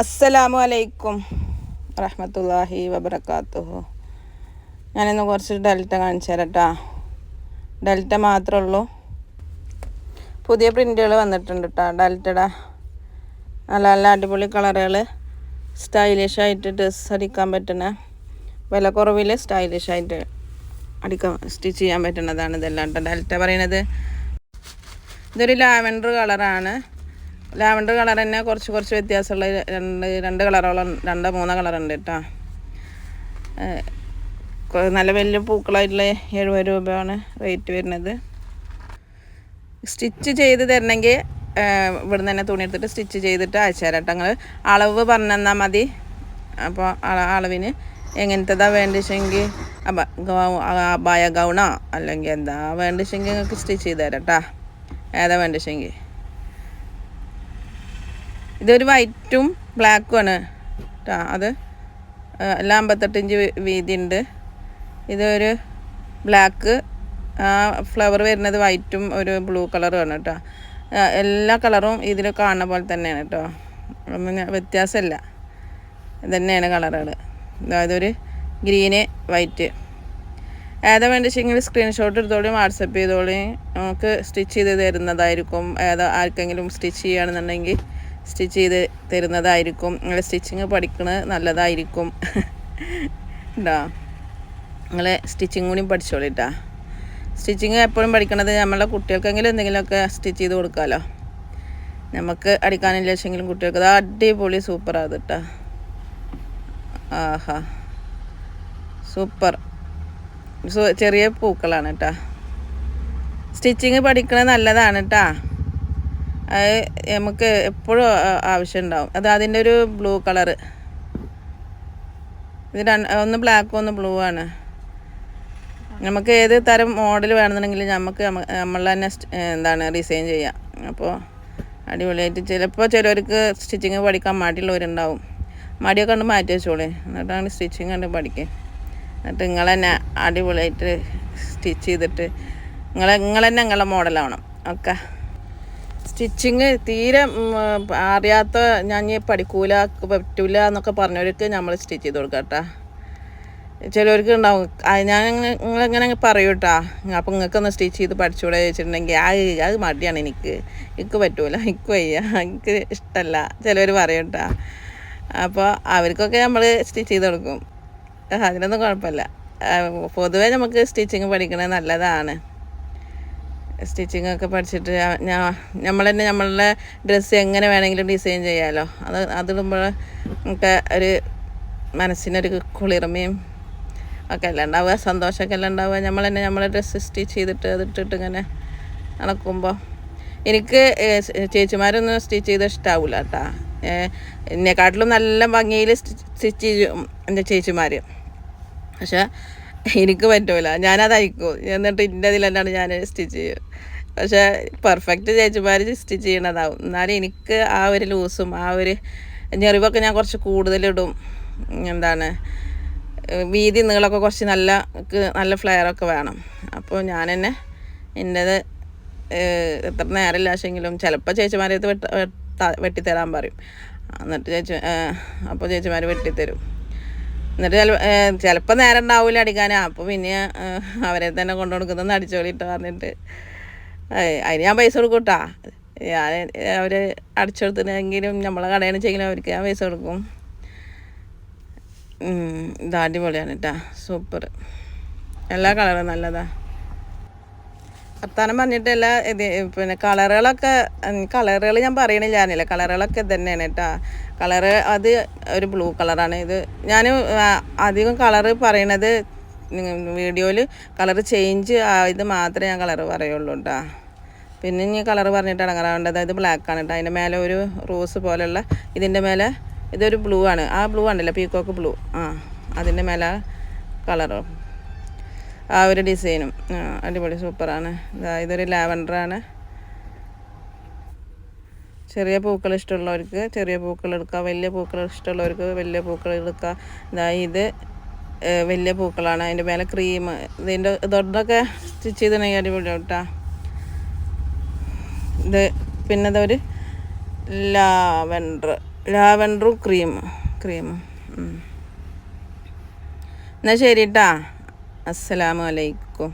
അസ്സലാമു അലൈക്കും റഹ്മത്തുള്ളാഹി വബർക്കാത്തുഹു ഞാനിന്ന് കുറച്ച് ഡെൽറ്റ കാണിച്ചു തരാം ഡെൽറ്റ മാത്രമേ ഉള്ളൂ. പുതിയ പ്രിന്റുകൾ വന്നിട്ടുണ്ട് കേട്ടോ ഡെൽറ്റയുടെ നല്ല നല്ല അടിപൊളി കളറുകൾ. സ്റ്റൈലിഷ് ആയിട്ട് ഡ്രസ്സ് അടിക്കാൻ പറ്റുന്ന വില കുറവിൽ സ്റ്റൈലിഷ് ആയിട്ട് അടിക്കാൻ സ്റ്റിച്ച് ചെയ്യാൻ പറ്റുന്നതാണ് ഇതെല്ലാം കേട്ടോ ഡെൽറ്റ പറയണത് ഇതൊരു ലാവൻഡർ കളറാണ്. ലാവൻഡർ കളർ തന്നെ കുറച്ച് കുറച്ച് വ്യത്യാസമുള്ള രണ്ട് രണ്ട് കളറോളം രണ്ട് മൂന്ന് കളറുണ്ട് കേട്ടോ. നല്ല വലിയ പൂക്കളായിട്ടുള്ള എഴുപത് രൂപയാണ് റേറ്റ് വരുന്നത്. സ്റ്റിച്ച് ചെയ്ത് തരണമെങ്കിൽ ഇവിടുന്ന് തന്നെ തുണി എടുത്തിട്ട് സ്റ്റിച്ച് ചെയ്തിട്ട് അയച്ചു അളവ് പറഞ്ഞു തന്നാൽ മതി അപ്പോൾ അളവിന് എങ്ങനത്തേതാണ് വേണ്ടിച്ചെങ്കിൽ അബായ ഗൗണോ അല്ലെങ്കിൽ എന്താ വേണ്ടിച്ചെങ്കിൽ നിങ്ങൾക്ക് സ്റ്റിച്ച് ചെയ്ത് തരാം കേട്ടോ. ഏതാ വേണ്ടിച്ചെങ്കിൽ ഇതൊരു വൈറ്റും ബ്ലാക്കും ആണ് കേട്ടോ അത് എല്ലാം അമ്പത്തെട്ടിഞ്ച് വീതി ഉണ്ട് ഇതൊരു ബ്ലാക്ക്. ആ ഫ്ലവർ വരുന്നത് വൈറ്റും ഒരു ബ്ലൂ കളറും ആണ് കേട്ടോ എല്ലാ കളറും ഇതിൽ കാണുന്ന പോലെ തന്നെയാണ് കേട്ടോ ഒന്നും വ്യത്യാസമില്ല ഇതന്നെയാണ് കളറുകൾ അതായത് ഒരു ഗ്രീന് വൈറ്റ്. ഏതാ വേണ്ടിച്ചെങ്കിൽ സ്ക്രീൻഷോട്ട് എടുത്തോളി വാട്സപ്പ് ചെയ്തോളി. നമുക്ക് സ്റ്റിച്ച് ചെയ്ത് തരുന്നതായിരിക്കും. ഏതാ ആർക്കെങ്കിലും സ്റ്റിച്ച് ചെയ്യുകയാണെന്നുണ്ടെങ്കിൽ സ്റ്റിച്ച് ചെയ്ത് തരുന്നതായിരിക്കും. നിങ്ങൾ സ്റ്റിച്ചിങ് പഠിക്കുന്നത് നല്ലതായിരിക്കും. ഉണ്ടോ നിങ്ങൾ സ്റ്റിച്ചിങ് കൂടി പഠിച്ചോളിട്ടാ സ്റ്റിച്ചിങ് എപ്പോഴും പഠിക്കണത് നമ്മളെ കുട്ടികൾക്കെങ്കിലും എന്തെങ്കിലുമൊക്കെ സ്റ്റിച്ച് ചെയ്ത് കൊടുക്കാമല്ലോ നമുക്ക് അടിക്കാനില്ല വെച്ചെങ്കിലും കുട്ടികൾക്ക് അത് അടിപൊളി സൂപ്പറാണ് കേട്ടോ ആഹാ. സൂപ്പർ. ചെറിയ പൂക്കളാണ് കേട്ടോ സ്റ്റിച്ചിങ് പഠിക്കണത് നല്ലതാണ് കേട്ടോ അത് നമുക്ക് എപ്പോഴും ആവശ്യമുണ്ടാവും. അത് അതിന്റെ ഒരു ബ്ലൂ കളറ്. ഇത് രണ്ട് ഒന്ന് ബ്ലാക്കും ഒന്ന് ബ്ലൂ ആണ്. നമുക്ക് ഏത് തരം മോഡൽ വേണമെന്നുണ്ടെങ്കിൽ നമുക്ക് നമ്മൾ തന്നെ എന്താണ് ഡിസൈൻ ചെയ്യാം. അപ്പോൾ അടിപൊളിയായിട്ട് ചിലപ്പോൾ ചിലവർക്ക് സ്റ്റിച്ചിങ് പഠിക്കാൻ മടിയുള്ളവരുണ്ടാവും. മടിയൊക്കെ കണ്ട് മാറ്റി വെച്ചോളേ. എന്നിട്ടാണ് സ്റ്റിച്ചിങ് കണ്ട് പഠിക്കുക എന്നിട്ട് നിങ്ങൾ തന്നെ അടിപൊളിയായിട്ട് സ്റ്റിച്ച് ചെയ്തിട്ട് നിങ്ങൾ നിങ്ങൾ തന്നെ നിങ്ങളുടെ മോഡലാവണം ഓക്കെ. സ്റ്റിച്ചിങ് തീരെ അറിയാത്ത ഞാൻ പഠിക്കൂല പറ്റൂല എന്നൊക്കെ പറഞ്ഞവർക്ക് നമ്മൾ സ്റ്റിച്ച് ചെയ്ത് കൊടുക്കാം കേട്ടോ ചിലവർക്ക് ഉണ്ടാവും ഞാൻ നിങ്ങളെങ്ങനെ പറയൂ കേട്ടോ അപ്പം നിങ്ങൾക്കൊന്ന് സ്റ്റിച്ച് ചെയ്ത് പഠിച്ചുകൂടെ ചോദിച്ചിട്ടുണ്ടെങ്കിൽ ആ അത് മടിയാണ് എനിക്ക്. എനിക്ക് പറ്റൂല എനിക്ക് വയ്യ എനിക്ക് ഇഷ്ടമല്ല ചിലവർ പറയും കേട്ടോ അപ്പോൾ അവർക്കൊക്കെ നമ്മൾ സ്റ്റിച്ച് ചെയ്ത് കൊടുക്കും. അതിനൊന്നും കുഴപ്പമില്ല. പൊതുവേ നമുക്ക് സ്റ്റിച്ചിങ് പഠിക്കണത് നല്ലതാണ്. സ്റ്റിച്ചിങ് ഒക്കെ പഠിച്ചിട്ട് ഞാൻ നമ്മൾ തന്നെ നമ്മളുടെ ഡ്രസ്സ് എങ്ങനെ വേണമെങ്കിലും ഡിസൈൻ ചെയ്യാമല്ലോ അത് അതിടുമ്പോൾ നമുക്ക് ഒരു മനസ്സിനൊരു കുളിർമയും ഒക്കെ അല്ല ഉണ്ടാവുക സന്തോഷമൊക്കെ അല്ല ഉണ്ടാവുക. നമ്മൾ തന്നെ നമ്മളെ ഡ്രസ്സ് സ്റ്റിച്ച് ചെയ്തിട്ട് അതിട്ടിട്ട് ഇങ്ങനെ നടക്കുമ്പോൾ എനിക്ക് ചേച്ചിമാരൊന്നും സ്റ്റിച്ച് ചെയ്ത് ഇഷ്ടാവില്ല കേട്ടോ. എന്നെക്കാട്ടിലും നല്ല ഭംഗിയിൽ സ്റ്റിച്ച് ചെയ്യും എന്റെ ചേച്ചിമാർ പക്ഷെ എനിക്ക് പറ്റൂല. ഞാനത് അയക്കും. എന്നിട്ട് ഇന്റെ ഇതിൽ തന്നെയാണ് ഞാൻ സ്റ്റിച്ച് ചെയ്യും. പക്ഷെ പെർഫെക്റ്റ് ചേച്ചിമാർ സ്റ്റിച്ച് ചെയ്യണതാവും. എന്നാലും എനിക്ക് ആ ഒരു ലൂസും ആ ഒരു ഞെറിവൊക്കെ ഞാൻ കുറച്ച് കൂടുതലിടും. എന്താണ്? വീതി നീളമൊക്കെ കുറച്ച് നല്ല നല്ല ഫ്ലെയറൊക്കെ വേണം. അപ്പോൾ ഞാൻ തന്നെ എന്റേത് എത്ര നേരമില്ല പക്ഷെങ്കിലും ചിലപ്പോൾ ചേച്ചിമാരെ വെട്ട- വെട്ടിത്തരാൻ പറയും. എന്നിട്ട് ചേച്ചി അപ്പോൾ ചേച്ചിമാർ വെട്ടിത്തരും. എന്നിട്ട് ചില ചിലപ്പോൾ നേരം ഉണ്ടാവില്ല അടിക്കാൻ അപ്പോൾ പിന്നെ അവരെ തന്നെ കൊണ്ടു കൊടുക്കുന്ന അടിച്ചോളിട്ട് പറഞ്ഞിട്ട്. അതിന് ഞാൻ പൈസ കൊടുക്കും ഞാൻ അവർ അടിച്ചെടുത്തിട്ടെങ്കിലും നമ്മളെ കടയാണ് ചെയ്യലും അവർക്ക് ഞാൻ പൈസ കൊടുക്കും. ഇത് അടിപൊളിയാണ് കേട്ടാ സൂപ്പർ. എല്ലാ കളറും നല്ലതാ. വർത്താനം പറഞ്ഞിട്ട് എല്ലാ ഇത് പിന്നെ കളറുകളൊക്കെ കളറുകൾ ഞാൻ പറയണില്ല ഞാനില്ല കളറുകളൊക്കെ ഇത് തന്നെയാണ് കേട്ടോ. കളറ് അത് ഒരു ബ്ലൂ കളറാണ്. ഇത് ഞാൻ അധികം കളറ് പറയണത് വീഡിയോയിൽ കളറ് ചേഞ്ച് ആയത് മാത്രമേ ഞാൻ കളറ് പറയുള്ളൂ കേട്ടോ. പിന്നെ ഇനി കളറ് പറഞ്ഞിട്ട് ഇടങ്ങാറുണ്ട് അതായത് ആണ് കേട്ടോ. അതിന്റെ മേലെ ഒരു റോസ് പോലെയുള്ള ഇതിന്റെ മേലെ ഇതൊരു ബ്ലൂ ആണ്. ആ ബ്ലൂ ആണല്ലോ പീക്കോക്ക് ബ്ലൂ. ആ അതിന്റെ മേലെ കളറ്. ആ ഒരു ഡിസൈനും. അടിപൊളി സൂപ്പറാണ്. ഇതാ ഇതൊരു ലാവൻഡറാണ്. ചെറിയ പൂക്കൾ ഇഷ്ടമുള്ളവർക്ക് ചെറിയ പൂക്കൾ എടുക്കുക വലിയ പൂക്കൾ ഇഷ്ടമുള്ളവർക്ക് വലിയ പൂക്കൾ എടുക്കുക ഇതാ ഇത് വലിയ പൂക്കളാണ്. അതിന്റെ മേലെ ക്രീം ഇതിന്റെ ഇതൊക്കെ സ്റ്റിച്ച് ചെയ്തിട്ടുണ്ടെങ്കിൽ അടിപൊളി കേട്ടോ ഇത് പിന്നെ ഇതൊരു ലാവൻഡർ ലാവൻഡറും ക്രീം ക്രീം എന്നാൽ ശരി കേട്ടാ അസ്സലാമു അലൈക്കും.